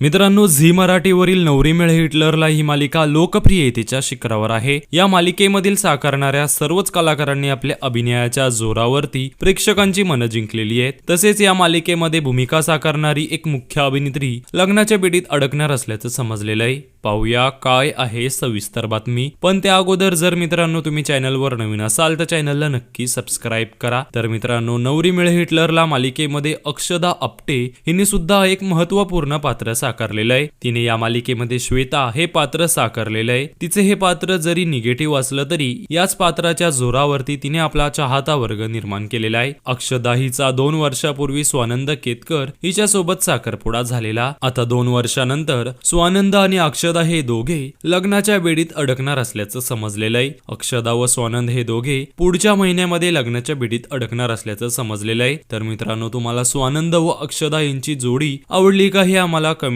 मित्रांनो झी मराठीवरील नवरी मिळ हिटलरला ही मालिका लोकप्रियतेच्या शिखरावर आहे. या मालिकेमधील साकारणाऱ्या सर्वच कलाकारांनी आपल्या अभिनयाच्या जोरावरती प्रेक्षकांची मनं जिंकलेली आहेत. तसेच या मालिकेमध्ये भूमिका साकारणारी एक मुख्य अभिनेत्री लग्नाच्या बेडीत अडकणार असल्याचं समजलेलं आहे. पाहूया काय आहे सविस्तर बातमी. पण त्या अगोदर जर मित्रांनो तुम्ही चॅनलवर नवीन असाल तर चॅनलला नक्की सबस्क्राईब करा. तर मित्रांनो नवरी मिळ हिटलरला मालिकेमध्ये अक्षदा आपटे हिने सुद्धा एक महत्त्वपूर्ण पात्र साकारलेलं आहे. तिने या मालिकेमध्ये श्वेता हे पात्र साकारलेलं आहे. तिचे हे पात्र जरी निगेटिव्ह असलं तरी याच पात्राच्या जोरावरती तिने आपला चाहता वर्ग निर्माण केलेला आहे. अक्षदा हिचा दोन वर्षापूर्वी स्वानंद केतकर हिच्या सोबत साखरपुडा झालेला. आता दोन वर्षानंतर स्वानंद आणि अक्षदा हे दोघे लग्नाच्या बेडीत अडकणार असल्याचं समजलेलं आहे. अक्षदा व स्वानंद हे दोघे पुढच्या महिन्यामध्ये लग्नाच्या बेडीत अडकणार असल्याचं समजलेलं आहे. तर मित्रांनो तुम्हाला स्वानंद व अक्षदा यांची जोडी आवडली का हे आम्हाला कमी